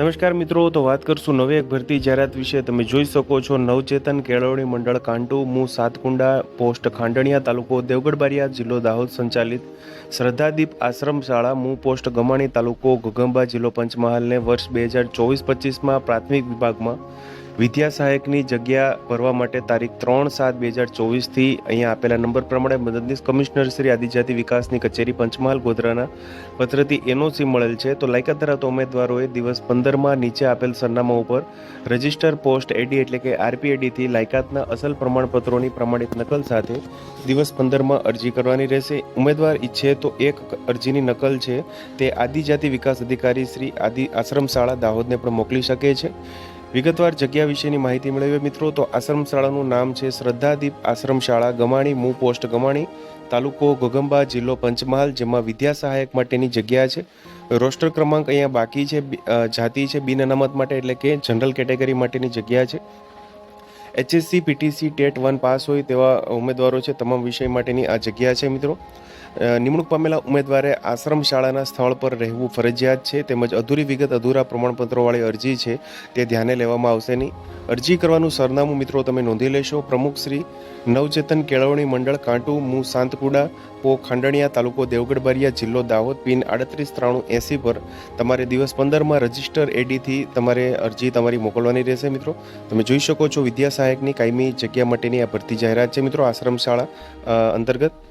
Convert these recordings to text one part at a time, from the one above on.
નમસ્કાર મિત્રો, તો વાત કરશું નવી એક ભરતી જાહેરાત વિશે. તમે જોઈ શકો છો નવચેતન કેળવણી મંડળ કાંટુ, મુ સાતકુંડા, પોસ્ટ ખાંડણિયા તાલુકો દેવગઢ બારિયા જિલ્લો દાહોદ સંચાલિત શ્રદ્ધાદીપ આશ્રમ શાળા, મુ પોસ્ટ ગમાણી તાલુકો ઘોઘંબા જિલ્લો પંચમહાલને વર્ષ બે હજાર ચોવીસ પચીસમાં પ્રાથમિક વિભાગમાં વિદ્યા સહાયકની જગ્યા ભરવા માટે તારીખ ત્રણ સાત બે હજાર ચોવીસથી અહીંયા આપેલા નંબર પ્રમાણે મદદનીશ કમિશનર શ્રી આદિજાતિ વિકાસની કચેરી પંચમહાલ ગોધરાના પત્રથી એનઓસી મળેલ છે. તો લાયકાત ધરાવતા ઉમેદવારોએ દિવસ પંદરમાં નીચે આપેલ સરનામા ઉપર રજિસ્ટર પોસ્ટ એડી એટલે કે આરપીએડીથી લાયકાતના અસલ પ્રમાણપત્રોની પ્રમાણિત નકલ સાથે દિવસ પંદરમાં અરજી કરવાની રહેશે. ઉમેદવાર ઈચ્છે તો એક અરજીની નકલ છે તે આદિજાતિ વિકાસ અધિકારી શ્રી આદિ આશ્રમ શાળા દાહોદને પણ મોકલી શકે છે. વિગતવાર જગ્યા વિશેની માહિતી મેળવીએ મિત્રો, તો આશ્રમ શાળાનું નામ છે શ્રદ્ધાદીપ આશ્રમ શાળા ગમાણી, મૂ પોસ્ટ ગમાણી, તાલુકો ગોગંબા જિલ્લો પંચમહાલ, જેમાં વિદ્યા સહાયક માટેની જગ્યા છે. રોસ્ટર ક્રમાંક અહીંયા બાકી છે જાતિ છે, બિન અનામત માટે એટલે કે જનરલ કેટેગરી માટેની જગ્યા છે. HSC, PTC, TET one pass હોય તેવા ઉમેદવારો છે, તમામ વિષય માટેની આ જગ્યા છે મિત્રો. નિમણૂક પામેલા ઉમેદવારે આશ્રમ શાળાના સ્થળ પર રહેવું ફરજિયાત છે તેમજ અધૂરી વિગત, અધૂરા પ્રમાણપત્રોવાળી અરજી છે તે ધ્યાને લેવામાં આવશે નહીં. અરજી કરવાનું સરનામું મિત્રો તમે નોંધી લેશો. પ્રમુખ શ્રી નવચેતન કેળવણી મંડળ, કાંટુ, મુ, સાંતકુડા, પો, ખાંડણિયા તાલુકો દેવગઢ બારિયા જિલ્લો દાહોદ, પિન આડત્રીસ ત્રાણું એંસી પર તમારે દિવસ પંદરમાં રજિસ્ટર એડીથી તમારે અરજી તમારી મોકલવાની રહેશે મિત્રો. તમે જોઈ શકો છો વિદ્યા સહાયકની કાયમી જગ્યા માટેની આ ભરતી જાહેરાત છે મિત્રો આશ્રમ શાળા અંતર્ગત.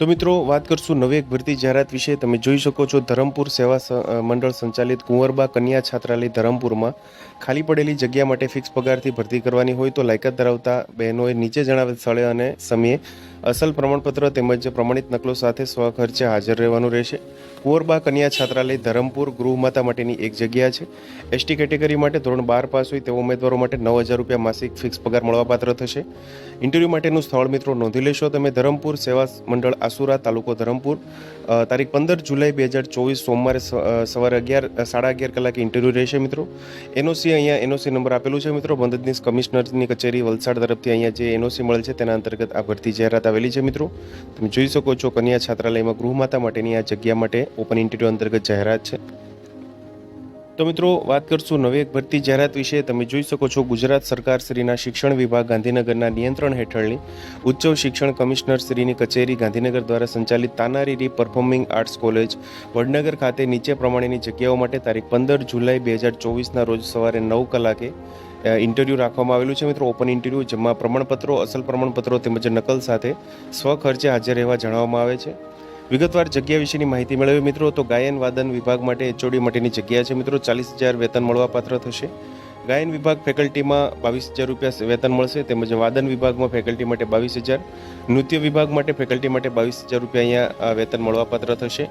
તો મિત્રો, વાત કરશું નવી એક ભરતી જાહેરાત વિશે. તમે જોઈ શકો છો ધરમપુર સેવા મંડળ સંચાલિત કુંવરબા કન્યા છાત્રાલય ધરમપુરમાં ખાલી પડેલી જગ્યા માટે ફિક્સ પગારથી ભરતી કરવાની હોય તો લાયકાત ધરાવતા બહેનોએ નીચે જણાવેલ સ્થળે અને સમયે અસલ પ્રમાણપત્ર તેમજ પ્રમાણિત નકલો સાથે સ્વખર્ચે હાજર રહેવાનું રહેશે. કુંવરબા કન્યા છાત્રાલય ધરમપુર ગૃહમાતા માટેની એક જગ્યા છે. એસટી કેટેગરી માટે ધોરણ બાર પાસ હોય તેવા ઉમેદવારો માટે નવ હજાર રૂપિયા માસિક ફિક્સ પગાર મળવાપાત્ર થશે. ઇન્ટરવ્યૂ માટેનું સ્થળ મિત્રો નોંધી લેશો. તમે ધરમપુર સેવા મંડળ આસુરા તાલુકો ધરમપુર તારીખ પંદર જુલાઈ બે હજાર ચોવીસ સોમવારે સવારે અગિયાર સાડા અગિયાર કલાકે ઇન્ટરવ્યૂ રહેશે મિત્રો. એનઓસી અહીંયા એનઓસી નંબર આપેલું છે મિત્રો. મદદનીશ કમિશનરની કચેરી વલસાડ તરફથી અહીંયા જે એનઓસી મળે છે તેના અંતર્ગત આ ભરતી જાહેરાત આવેલી છે મિત્રો. તમે જોઈ શકો છો કન્યા છાત્રાલયમાં ગૃહમાતા માટેની આ જગ્યા માટે ઓપન ઇન્ટરવ્યૂ અંતર્ગત જાહેરાત છે. તો મિત્રો, વાત કરશું નવી એક ભરતી જાહેરાત વિશે. તમે જોઈ શકો છો, ગુજરાત સરકાર શ્રીના શિક્ષણ વિભાગ ગાંધીનગરના નિયંત્રણ હેઠળની ઉચ્ચ શિક્ષણ કમિશનર શ્રીની કચેરી ગાંધીનગર દ્વારા સંચાલિત Tanariri performing arts college, Vadnagar ખાતે નીચે પ્રમાણેની જગ્યાઓ માટે તારીખ પંદર જુલાઈ બે હજાર ચોવીસના રોજ સવારે નવ કલાકે ઇન્ટરવ્યૂ રાખવામાં આવેલું છે. મિત્રો, ઓપન ઇન્ટરવ્યૂ, જેમાં પ્રમાણપત્રો, અસલ પ્રમાણપત્રો તેમજ નકલ સાથે સ્વખર્ચે હાજર રહેવા જણાવવામાં આવે છે. વિગતવાર જગ્યા વિશેની માહિતી મેળવી મિત્રો, તો ગાયન વાદન વિભાગ માટે એચઓડી માટેની જગ્યા છે. મિત્રો, ચાલીસ હજાર વેતન મળવાપાત્ર થશે. ગાયન વિભાગ ફેકલ્ટીમાં બાવીસ હજાર રૂપિયા વેતન મળશે તેમજ વાદન વિભાગમાં ફેકલ્ટી માટે બાવીસ હજાર. નૃત્ય વિભાગ માટે ફેકલ્ટી માટે બાવીસ હજાર રૂપિયા અહીંયા વેતન વેતન મળવાપાત્ર થશે.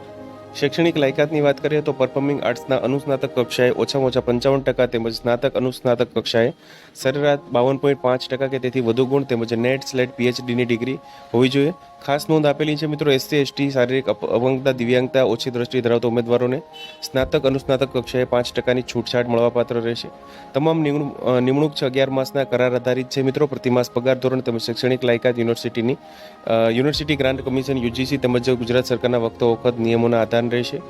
શૈક્ષણિક લાયકાતની વાત કરીએ તો પરફોર્મિંગ આર્ટ્સના અનુસ્નાતક કક્ષાએ ઓછામાં ઓછા પંચાવન ટકા તેમજ સ્નાતક અનુસ્નાતક કક્ષાએ સરેરાશ બાવન પોઈન્ટ પાંચ ટકા કે તેથી વધુ ગુણ તેમજ નેટ સ્લેટ પીએચડીની ડિગ્રી હોવી જોઈએ. ખાસ નોંધ આપેલી છે મિત્રો, એસસી, એસટી, શારીરિક અપ- અપંગતા દિવ્યાંગતા, ઓછી દ્રષ્ટિ ધરાવતા ઉમેદવારોને સ્નાતક, અનુસ્નાતક કક્ષાએ પાંચ ટકાની છૂટછાટ મળવાપાત્ર રહેશે. તમામ નિમણૂક છે અગિયાર માસના કરાર આધારિત છે મિત્રો. પ્રતિમાસ પગાર ધોરણ તેમજ શૈક્ષણિક લાયકાત યુનિવર્સિટીની યુનિવર્સિટી ગ્રાન્ટ કમિશન, યુજીસી તેમજ ગુજરાત સરકારના વખતો વખત નિયમોના આધાર રહેશે.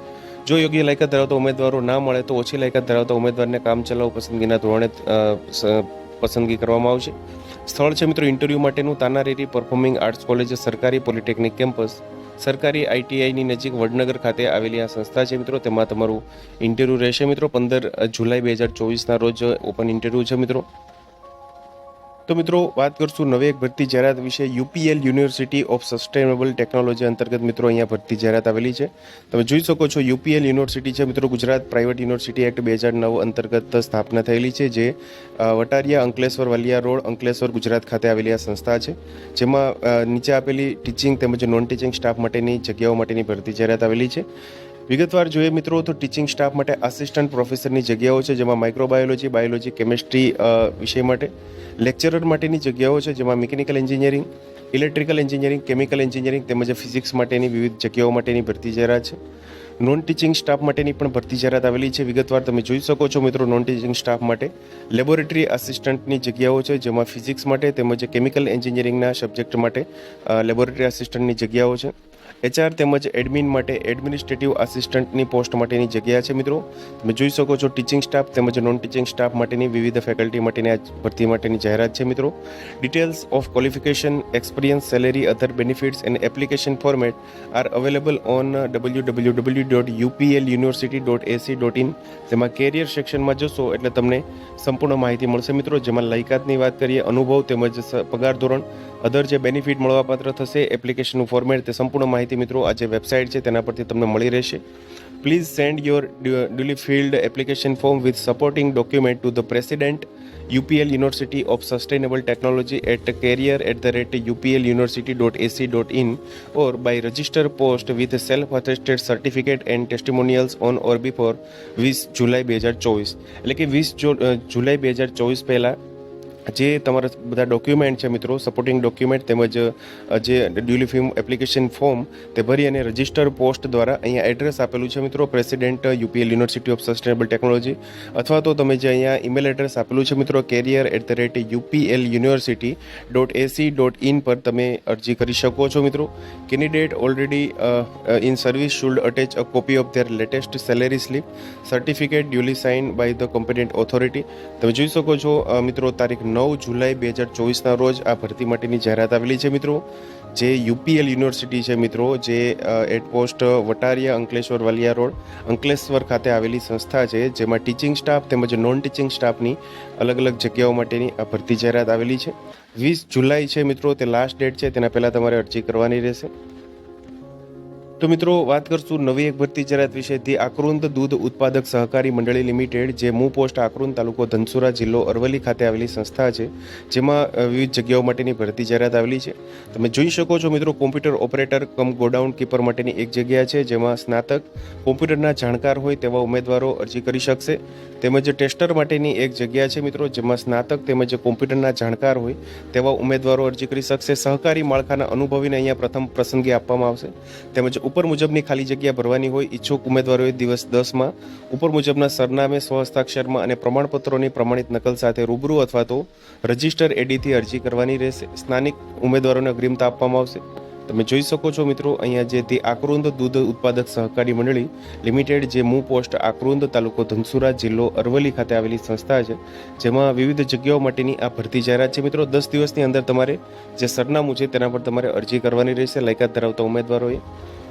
જો યોગ્ય લાયકાત ધરાવતા ઉમેદવારો ના મળે તો ઓછી લાયકાત ધરાવતા ઉમેદવારને કામ ચલાવ પસંદગીના ધોરણે પસંદગી કરવામાં આવશે. સ્થળ છે મિત્રો ઇન્ટરવ્યૂ માટેનું તાનારીરી પરફોર્મિંગ આર્ટ્સ કોલેજ સરકારી પોલિટેકનિક કેમ્પસ સરકારી આઈટીઆઈની નજીક વડનગર ખાતે આવેલી આ સંસ્થા છે મિત્રો. તેમાં તમારું ઇન્ટરવ્યૂ રહેશે મિત્રો પંદર જુલાઈ બે હજાર ચોવીસના રોજ ઓપન ઇન્ટરવ્યૂ છે મિત્રો. તો મિત્રો, વાત કરશું નવી એક ભરતી જાહેરાત વિશે. UPL University of Sustainable Technology અંતર્ગત મિત્રો અહીંયા ભરતી જાહેરાત આવેલી છે. તમે જોઈ શકો છો, યુપીએલ યુનિવર્સિટી છે મિત્રો, ગુજરાત પ્રાઇવેટ યુનિવર્સિટી એક્ટ બે હજાર નવ અંતર્ગત સ્થાપના થયેલી છે, જે વટારિયા અંકલેશ્વર વાલિયા રોડ, અંકલેશ્વર ગુજરાત ખાતે આવેલી આ સંસ્થા છે. જેમાં નીચે આપેલી ટીચિંગ તેમજ નોન ટીચિંગ સ્ટાફ માટેની જગ્યાઓ માટેની ભરતી જાહેરાત આવેલી છે. વિગતવાર જોઈએ મિત્રો, તો ટીચિંગ સ્ટાફ માટે આસિસ્ટન્ટ પ્રોફેસરની જગ્યાઓ છે, જેમાં માઇક્રોબાયોલોજી બાયોલોજી કેમિસ્ટ્રી વિષય માટે. લેક્ચરર માટેની જગ્યાઓ છે, જેમાં mechanical engineering electrical engineering chemical engineering તેમજ ફિઝિક્સ માટેની વિવિધ જગ્યાઓ માટેની ભરતી જાહેરાત છે. નોન ટીચિંગ સ્ટાફ માટેની પણ ભરતી જાહેરાત આવેલી છે. વિગતવાર તમે જોઈ શકો છો મિત્રો નોન ટીચિંગ સ્ટાફ માટે લેબોરેટરી આસિસ્ટન્ટની જગ્યાઓ છે, જેમાં ફિઝિક્સ માટે તેમજ કેમિકલ એન્જિનિયરિંગના સબ્જેક્ટ માટે લેબોરેટરી આસિસ્ટન્ટની જગ્યાઓ છે. એચઆર તેમજ એડમિન માટે એડમિનિસ્ટ્રેટિવ આસિસ્ટન્ટની પોસ્ટ માટેની જગ્યા છે મિત્રો. તમે જોઈ શકો છો ટીચિંગ સ્ટાફ તેમજ નોન ટીચિંગ સ્ટાફ માટેની વિવિધ ફેકલ્ટી માટેની આ ભરતી માટેની જાહેરાત છે મિત્રો. Details of qualification experience salary other benefits and application format are available on W W W dot UPL university dot AC dot in તેમાં કેરિયર સેક્શનમાં જશો એટલે તમને સંપૂર્ણ માહિતી મળશે મિત્રો. જેમાં લાયકાતની વાત કરીએ, અનુભવ તેમજ પગાર ધોરણ અધર જે બેનિફિટ મળવાપાત્ર થશે એપ્લિકેશનનું ફોર્મેટ તે સંપૂર્ણ માહિતી મિત્રો આ જે વેબસાઇટ છે તેના પરથી તમને મળી રહેશે please send your duly filled application form with supporting document to the president UPL University of Sustainable Technology at career at the rate upluniversity.ac.in or by register post with self-attested certificate and testimonials on or before વીસ જુલાઈ બે હજાર ચોવીસ એટલે કે વીસ જુલાઈ બે હજાર ચોવીસ પહેલાં જે તમારા બધા ડોક્યુમેન્ટ છે મિત્રો સપોર્ટિંગ ડોક્યુમેન્ટ તેમજ જે ડ્યુલી ફિલ્મ એપ્લિકેશન ફોર્મ તે ભરી અને રજિસ્ટર પોસ્ટ દ્વારા અહીંયા એડ્રેસ આપેલું છે મિત્રો president UPL University of Sustainable Technology અથવા તો તમે જે અહીંયા ઈમેલ એડ્રેસ આપેલું છે મિત્રો career at the rate UPL university dot AC dot in પર તમે અરજી કરી શકો છો મિત્રો. Candidate already in service should attach a copy of their latest salary slip certificate duly signed by the competent authority તમે જોઈ શકો છો મિત્રો, તારીખ નવ જુલાઈ બે હજાર ચોવીસના રોજ આ ભરતી માટેની જાહેરાત આવેલી છે મિત્રો. જે યુપીએલ યુનિવર્સિટી છે મિત્રો, જે at post Vatariya Ankleshwar Valia road, Ankleshwar ખાતે આવેલી સંસ્થા છે, જેમાં ટીચિંગ સ્ટાફ તેમજ નોન ટીચિંગ સ્ટાફની અલગ અલગ જગ્યાઓ માટેની આ ભરતી જાહેરાત આવેલી છે. વીસ જુલાઈ છે મિત્રો, તે લાસ્ટ ડેટ છે, તેના પહેલાં તમારે અરજી કરવાની રહેશે. તો મિત્રો, વાત કરશું નવી એક ભરતી જાહેરાત વિશેથી. આકરુંદ દૂધ ઉત્પાદક સહકારી મંડળી લિમિટેડ, જે મૂ પોસ્ટ આકરુંદ તાલુકો ધનસુરા જિલ્લો અરવલ્લી ખાતે આવેલી સંસ્થા છે, જેમાં વિવિધ જગ્યાઓ માટેની ભરતી જાહેરાત આવેલી છે. તમે જોઈ શકો છો મિત્રો, computer operator cum godown keeper માટેની એક જગ્યા છે, જેમાં સ્નાતક કોમ્પ્યુટરના જાણકાર હોય તેવા ઉમેદવારો અરજી કરી શકશે. તેમજ ટેસ્ટર માટેની એક જગ્યા છે મિત્રો, જેમાં સ્નાતક તેમજ કોમ્પ્યુટરના જાણકાર હોય તેવા ઉમેદવારો અરજી કરી શકશે. સહકારી માળખાના અનુભવીને અહીંયા પ્રથમ પસંદગી આપવામાં આવશે. તેમજ ઉપર મુજબની ખાલી જગ્યા ભરવાની હોય, ઈચ્છુક ઉમેદવારોએ દિવસ દસમાં ઉપર મુજબના સરનામે સ્વહસ્તાક્ષરમાં અને પ્રમાણપત્રોની પ્રમાણિત નકલ સાથે રૂબરૂ અથવા તો રજિસ્ટર એડીથી અરજી કરવાની રહેશે. સ્થાનિક ઉમેદવારોને અગ્રિમતા આપવામાં આવશે. તમે જોઈ શકો છો મિત્રો, અહીંયા જે તે આકરુંદ દૂધ ઉત્પાદક સહકારી મંડળી લિમિટેડ, જે મૂ પોસ્ટ આકરુંદ તાલુકો ધનસુરા જિલ્લો અરવલ્લી ખાતે આવેલી સંસ્થા છે, જેમાં વિવિધ જગ્યાઓ માટેની આ ભરતી જાહેરાત છે. મિત્રો, દસ દિવસની અંદર તમારે જે સરનામું છે તેના પર તમારે અરજી કરવાની રહેશે, લાયકાત ધરાવતા ઉમેદવારોએ.